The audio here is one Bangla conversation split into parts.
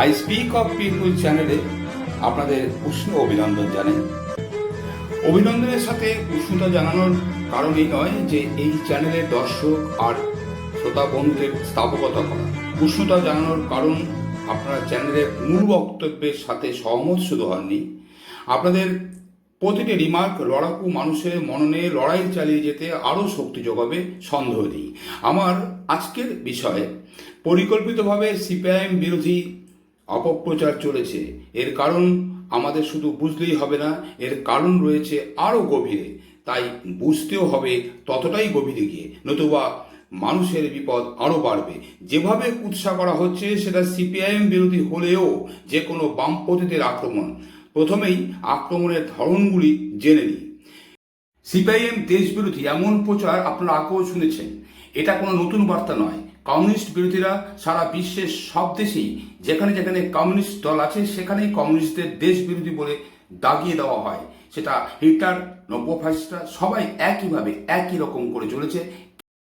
আই স্পিক অফ পিপুল চ্যানেলে আপনাদের উষ্ণ অভিনন্দন জানাই। অভিনন্দনের সাথে উষ্ণতা জানানোর কারণ এই নয় যে এই চ্যানেলের দর্শক আর শ্রোতা বন্ধুদের স্থাপকতা করা। উষ্ণতা জানানোর কারণ আপনারা চ্যানেলের মূল বক্তব্যের সাথে সহমত শুধু হননি। আপনাদের প্রতিটি রিমার্ক লড়াকু মানুষের মননে লড়াই চালিয়ে যেতে আরও শক্তি যোগাবে, সন্দেহ নেই। আমার আজকের বিষয়ে, পরিকল্পিতভাবে সিপিআইএম বিরোধী অপপ্রচার চলেছে। এর কারণ আমাদের শুধু বুঝলেই হবে না, এর কারণ রয়েছে আরও গভীরে। তাই বুঝতেও হবে ততটাই গভীরে গিয়ে, নতুবা মানুষের বিপদ আরও বাড়বে। যেভাবে উৎসাহ করা হচ্ছে, সেটা সিপিআইএম বিরোধী হলেও যে কোনো বামপন্থীদের আক্রমণ। প্রথমেই আক্রমণের ধরনগুলি জেনে নিই। সিপিআইএম দেশবিরোধী এমন প্রচার আপনারা আগেও শুনেছেন। এটা কোনো নতুন বার্তা নয়। কমিউনিস্ট বিরোধীরা সারা বিশ্বের সব দেশেই যেখানে যেখানে কমিউনিস্ট দল আছে, সেখানেই কমিউনিস্টদের দেশ বিরোধী বলে দাগিয়ে দেওয়া হয়। সেটা হিটলার, নব্য ফাইসরা সবাই একইভাবে একই রকম করে চলেছে।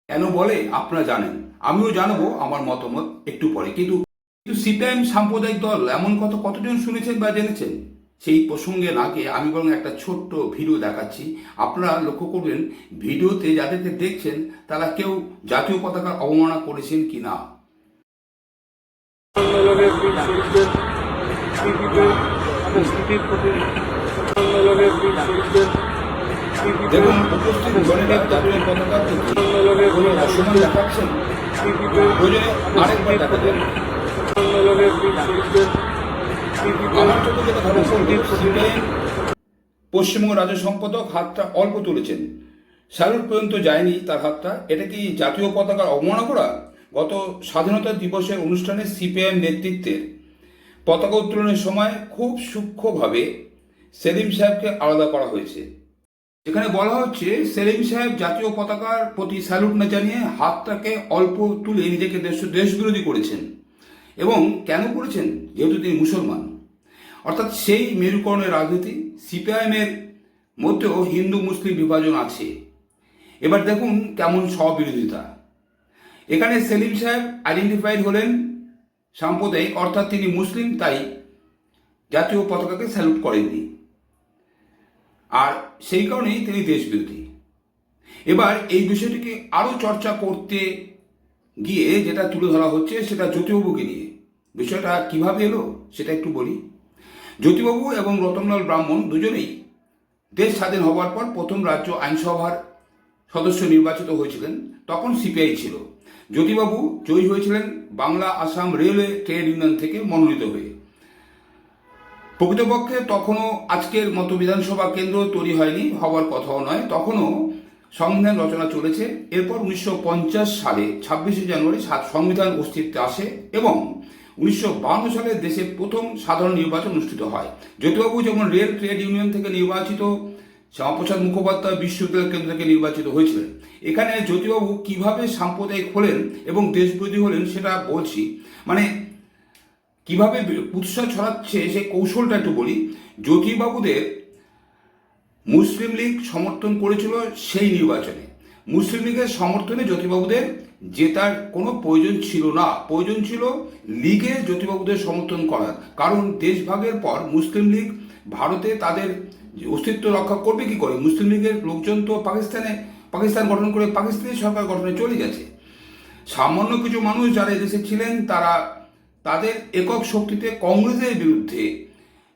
কেন বলে? আপনারা জানেন। আমিও জানাব, আমার মতামত একটু পরে। কিন্তু কিন্তু সিপিআইএম সাম্প্রদায়িক দল এমন কথা কতজন শুনেছেন বা জেনেছেন? সেই প্রসঙ্গে না আমি বরং একটা ছোট্ট ভিডিও দেখাচ্ছি। আপনারা লক্ষ্য করবেন ভিডিওতে যাদেরকে দেখছেন, তারা কেউ জাতীয় পতাকার অবমাননা করেছেন কি না দেখুন, উপস্থিত জনেরা জাতীয় পতাকা সম্মেলনের কোনো অসম্মান দেখাচ্ছেন। প্রয়োজনে আরেকবার দেখা পশ্চিমবঙ্গ রাজ্য সম্পাদক হাতটা অল্প তুলেছেন। স্যালুট পর্যন্ত যায়নি তার হাতটা। এটা কি জাতীয় পতাকার অবমাননা করা? গত স্বাধীনতা দিবসের অনুষ্ঠানে সিপিআইএম নেতৃত্বের পতাকা উত্তোলনের সময় খুব সূক্ষ্মভাবে সেলিম সাহেবকে আলাদা করা হয়েছে। এখানে বলা হচ্ছে, সেলিম সাহেব জাতীয় পতাকার প্রতি স্যালুট না জানিয়ে হাতটাকে অল্প তুলে নিজেকে দেশ দেশবিরোধী করেছেন। এবং কেন করেছেন? যেহেতু তিনি মুসলমান। অর্থাৎ সেই মেরুকরণের রাজনীতি সিপিআইএমের মধ্যেও হিন্দু মুসলিম বিভাজন আছে। এবার দেখুন কেমন স্ববিরোধিতা। এখানে সেলিম সাহেব আইডেন্টিফাইড হলেন সাম্প্রদায়িক, অর্থাৎ তিনি মুসলিম, তাই জাতীয় পতাকাকে স্যালুট করেননি। আর সেই কারণেই তিনি দেশবিরোধী। এবার এই বিষয়টিকে আরও চর্চা করতে গিয়ে যেটা তুলে ধরা হচ্ছে সেটা জ্যোতিবাবুকে নিয়ে। বিষয়টা কীভাবে এলো সেটা একটু বলি। জ্যোতিবাবু এবং রতনলাল ব্রাহ্মণ দুজনেই দেশ স্বাধীন হওয়ার পর প্রথম রাজ্য আইনসভার সদস্য নির্বাচিত হয়েছিলেন, তখন সিপিআই ছিল। জ্যোতিবাবু জয়ী হয়েছিলেন Bangla Assam railway trade union থেকে মনোনীত হয়ে। প্রকৃতপক্ষে তখনও আজকের মতো বিধানসভা কেন্দ্র তৈরি হয়নি হওয়ার কথাও নয়। তখনও সংবিধান রচনা চলেছে। এরপর উনিশশো পঞ্চাশ সালে ছাব্বিশে জানুয়ারি সংবিধান অস্তিত্বে আসে এবং উনিশশো সালে দেশে প্রথম সাধারণ নির্বাচন অনুষ্ঠিত হয়। জ্যোতিবাবু যেমন রেল ট্রেড ইউনিয়ন থেকে নির্বাচিত শ্যামাপ্রসাদ মুখোপাধ্যায় বিশ্ববিদ্যালয় কেন্দ্র থেকে নির্বাচিত হয়েছিলেন, এখানে জ্যোতিবাবু কীভাবে সাম্প্রদায়িক হলেন এবং দেশবিরোধী হলেন সেটা বলছি। মানে কীভাবে উৎসাহ ছড়াচ্ছে সেই কৌশলটা একটু বলি। জ্যোতিবাবুদের মুসলিম লীগ সমর্থন করেছিল সেই নির্বাচনে। মুসলিম লীগের সমর্থনে জ্যোতিবাবুদের জেতার কোনো প্রয়োজন ছিল না। প্রয়োজন ছিল লীগের জ্যোতিবাবুদের সমর্থন করার। কারণ দেশভাগের পর মুসলিম লীগ ভারতে তাদের অস্তিত্ব রক্ষা করবে কি করে? মুসলিম লীগের লোকজন তো পাকিস্তানে, পাকিস্তান গঠন করে পাকিস্তানি সরকার গঠনে চলে গেছে। সামান্য কিছু মানুষ যারা এদেশে ছিলেন, তারা তাদের একক শক্তিতে কংগ্রেসের বিরুদ্ধে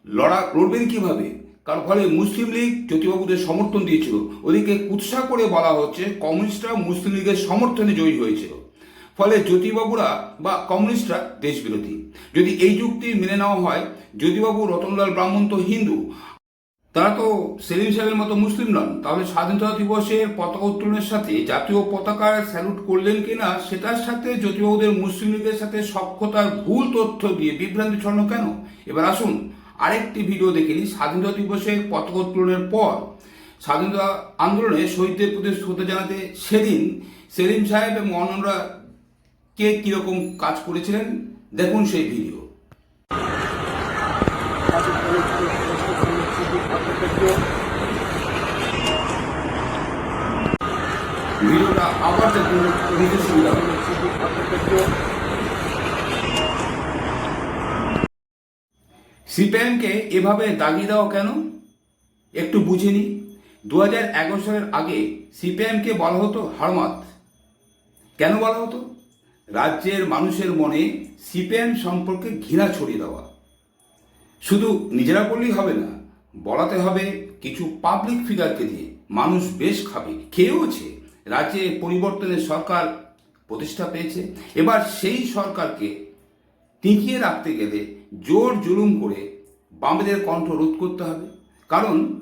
লড়া, লড়বেন কীভাবে? কারণ ফলে মুসলিম লীগ জ্যোতিবাবুদের সমর্থন দিয়েছিল। ওদিকে উৎসাহ করে বলা হচ্ছে কমিউনিস্টরা মুসলিম লীগের সমর্থনে জয়ী হয়েছিল। ফলে জ্যোতিবাবুরা বা কমিউনিস্টরা দেশবিরোধী। যদি এই যুক্তি মেনে নেওয়া হয়, জ্যোতিবাবু রতনলাল ব্রাহ্মণ তো হিন্দু। তারা তো সেলিম সাহেবের মতো মুসলিম নন। তাহলে স্বাধীনতা দিবসে পতাকা উত্তোলনের সাথে জাতীয় পতাকার স্যালুট করলেন কিনা, সেটার সাথে জ্যোতিবাবুদের মুসলিম লীগের সাথে সক্ষতার ভুল তথ্য দিয়ে বিভ্রান্তি ছড়ানো কেন? এবার আসুন আরেকটি ভিডিও দেখে নিই স্বাধীনতা দিবসে পতাকা উত্তোলনের পর স্বাধীনতা আন্দোলনে শহীদদের প্রতি শ্রদ্ধা জানাতে সেদিন সেলিম সাহেব এবং অন্যরা কে কীরকম কাজ করেছিলেন, দেখুন সেই ভিডিও। ভিডিওটা আবার দেখুন সুবিধা হবে। সম্মেলনের বীর শহীদদের স্মৃতিতে সম্মেলনের বীর শহীদদের স্মৃতিতে সিপিএমকে এভাবে দাগিয়ে দাও কেন? একটু বুঝে নি। দু সালের আগে সিপিএমকে বলা হতো হারমাত কেন বলা হতো? রাজ্যের মানুষের মনে সিপিএম সম্পর্কে ঘৃণা ছড়িয়ে দেওয়া। শুধু নিজেরা করলেই হবে না, বলাতে হবে কিছু পাবলিক ফিগারকে দিয়ে। মানুষ বেশ খাবে খেয়েওছে রাজ্যে পরিবর্তনের সরকার প্রতিষ্ঠা পেয়েছে। এবার সেই সরকারকে টিকিয়ে রাখতে গেলে জোর জুলুম করে বামেদের কণ্ঠ রোধ করতে হবে। কারণ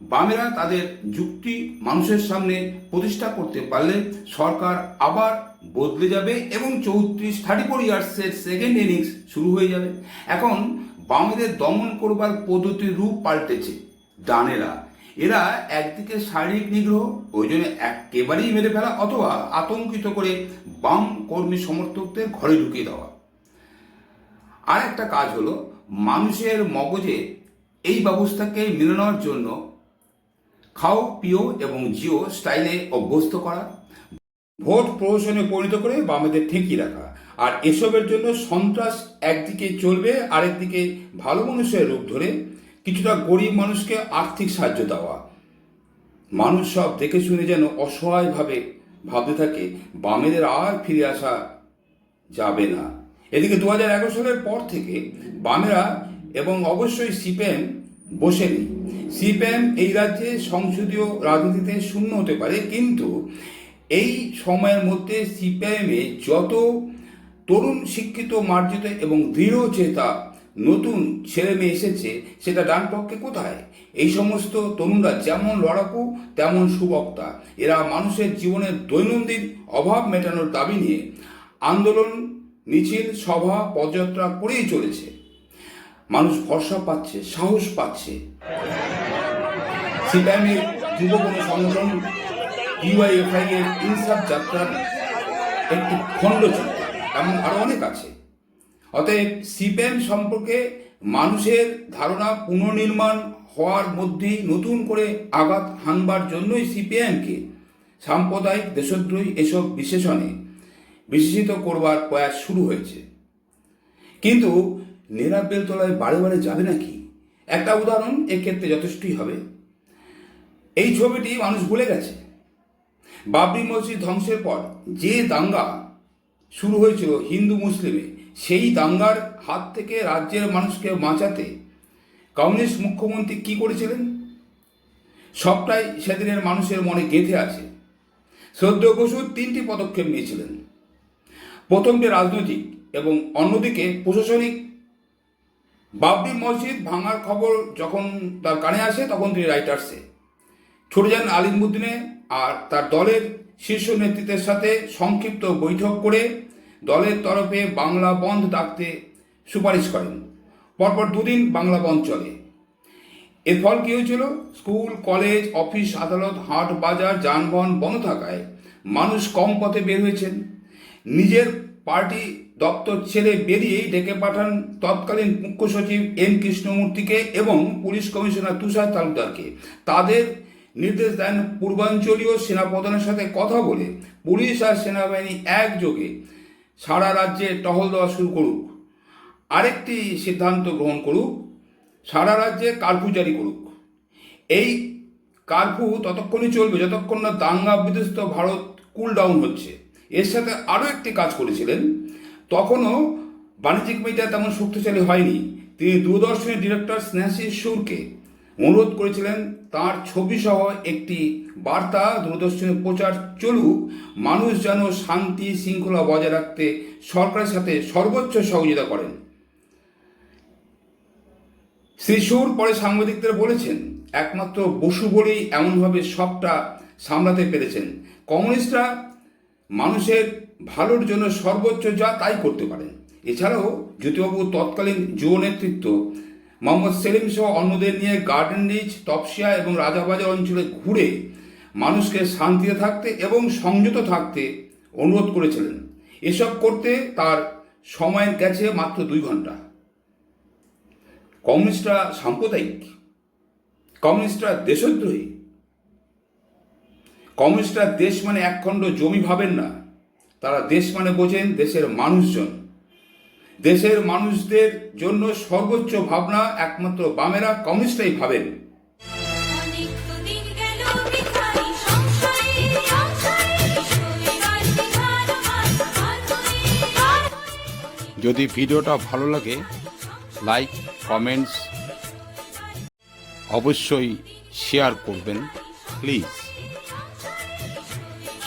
বামেরা তাদের যুক্তি মানুষের সামনে প্রতিষ্ঠা করতে পারলে সরকার আবার বদলে যাবে এবং চৌত্রিশ থার্টি ফোর ইয়ার্সের সেকেন্ড ইনিংস শুরু হয়ে যাবে। এখন বামেদের দমন করবার পদ্ধতির রূপ পাল্টেছে ডানেরা। এরা একদিকে শারীরিক নিগ্রহ, ওই জন্য একেবারেই মেরে ফেলা অথবা আতঙ্কিত করে বাম কর্মী সমর্থকদের ঘরে ঢুকিয়ে দেওয়া। আর একটা কাজ হলো, মানুষের মগজে এই ব্যবস্থাকে মেনে নেওয়ার জন্য খাও, পিও এবং জিও স্টাইলে অভ্যস্ত করা, ভোট প্রহসনে পরিণত করে বামেদের ঠেকিয়ে রাখা। আর এসবের জন্য সন্ত্রাস একদিকে চলবে, আরেকদিকে ভালো মানুষের রূপ ধরে কিছুটা গরিব মানুষকে আর্থিক সাহায্য দেওয়া। মানুষ সব দেখে শুনে যেন অসহায়ভাবে ভাবতে থাকে, বামেদের আর ফিরে আসা যাবে না। এদিকে দু হাজার এগারো সালের পর থেকে বামেরা এবং অবশ্যই সিপিএম বসে সিপিএম এই রাজ্যে সংসদীয় রাজনীতিতে শূন্য হতে পারে, কিন্তু এই সময়ের মধ্যে সিপিআইএমে যত তরুণ, শিক্ষিত, মার্জিত এবং দৃঢ় চেতা নতুন ছেলে মেয়ে এসেছে, সেটা ডান পক্ষে কোথায়? এই সমস্ত তরুণরা যেমন লড়াকু, তেমন সুবক্তা। এরা মানুষের জীবনের দৈনন্দিন অভাব মেটানোর দাবি নিয়ে আন্দোলন মিছিল, সভা, পদযাত্রা করেই চলেছে। মানুষ ভরসা পাচ্ছে, সাহস পাচ্ছে। সিপিআইএমের যুব কোনো সংগঠন, ইউআইএফআই এর ইনসাফ যাত্রার একটি খণ্ডচিত্র এমন আরও অনেক আছে। অতএব সিপিএম সম্পর্কে মানুষের ধারণা পুনর্নির্মাণ হওয়ার মধ্যেই নতুন করে আঘাত হানবার জন্যই সিপিএমকে সাম্প্রদায়িক দেশদ্রোহী এসব বিশেষণে বিশেষিত করবার প্রয়াস শুরু হয়েছে। কিন্তু নেরাব বেলতলায় বারে বারে যাবে নাকি? একটা উদাহরণ এক্ষেত্রে যথেষ্টই হবে। এই ছবিটি মানুষ ভুলে গেছে। বাবরি মসজিদ ধ্বংসের পর যে দাঙ্গা শুরু হয়েছিল হিন্দু মুসলিমে, সেই দাঙ্গার হাত থেকে রাজ্যের মানুষকে বাঁচাতে কমিউনিস্ট মুখ্যমন্ত্রী কি করেছিলেন? সবটাই সেদিনের মানুষের মনে গেঁথে আছে। সদ্য বসু তিনটি পদক্ষেপ নিয়েছিলেন। প্রথমটি রাজনৈতিক এবং অন্যদিকে প্রশাসনিক। বাবরি মসজিদ ভাঙার খবর যখন তার কানে আসে, তখন তিনি রাইটার্সে। ছুটে যান আলিমুদ্দিনে আর তার দলের শীর্ষ নেতৃত্বের সাথে সংক্ষিপ্ত বৈঠক করে দলের তরফে বাংলা বন্ধ ডাকতে সুপারিশ করেন। পরপর দুদিন বাংলা বন্ধ চলে। এর ফল কি হয়েছিল? স্কুল, কলেজ, অফিস, আদালত, হাট, বাজার, যানবাহন বন্ধ থাকায় মানুষ কম পথে বের হয়েছেন। নিজের পার্টি দপ্তর ছেড়ে বেরিয়েই ডেকে পাঠান তৎকালীন মুখ্য সচিব এন কৃষ্ণমূর্তিকে এবং পুলিশ কমিশনার তুষার তালুকদারকে। তাদের নির্দেশ দেন পূর্বাঞ্চলীয় সেনাপ্রধানের সাথে কথা বলে পুলিশ আর সেনাবাহিনী একযোগে সারা রাজ্যে টহল দেওয়া শুরু করুক। আরেকটি সিদ্ধান্ত গ্রহণ করুক, সারা রাজ্যে কারফিউ জারি করুক। এই কারফিউ ততক্ষণই চলবে যতক্ষণ না দাঙ্গা বিধ্বস্ত ভারত কুল ডাউন হচ্ছে। এর সাথে আরও একটি কাজ করেছিলেন। তখনও বাণিজ্যিক মিডিয়া তেমন শক্তিশালী হয়নি। তিনি দূরদর্শনের ডিরেক্টর স্নেহাশিস সুরকে অনুরোধ করেছিলেন, তার ছবি সহ একটি বার্তা দূরদর্শনে প্রচার চলুক, মানুষ যেন শান্তি শৃঙ্খলা বজায় রাখতে সরকারের সাথে সর্বোচ্চ সহযোগিতা করেন। শ্রী সুর পরে সাংবাদিকদের বলেছেন, একমাত্র বসু বলেই এমনভাবে সবটা সামলাতে পেরেছেন। কমিউনিস্টরা মানুষের ভালোর জন্য সর্বোচ্চ যা তাই করতে পারেন এছাড়াও জ্যোতিবাবু তৎকালীন যুব নেতৃত্ব মোহাম্মদ সেলিম সহ অন্যদের নিয়ে গার্ডেন রিচ তপসিয়া এবং রাজাবাজার অঞ্চলে ঘুরে মানুষকে শান্তিতে থাকতে এবং সংযত থাকতে অনুরোধ করেছিলেন। এসব করতে তার সময় গেছে মাত্র দুই ঘণ্টা। কমিউনিস্টরা সাম্প্রদায়িক, কমিউনিস্টরা দেশদ্রোহী কমিউনিস্টরা দেশ মানে একখণ্ড জমি ভাবেন না। তারা দেশ মানে বোঝেন দেশের মানুষজন। দেশের মানুষদের জন্য সর্বোচ্চ ভাবনা একমাত্র বামেরা কমিউনিস্টরাই ভাবেন। যদি ভিডিওটা ভালো লাগে লাইক কমেন্টস অবশ্যই শেয়ার করবেন প্লিজ।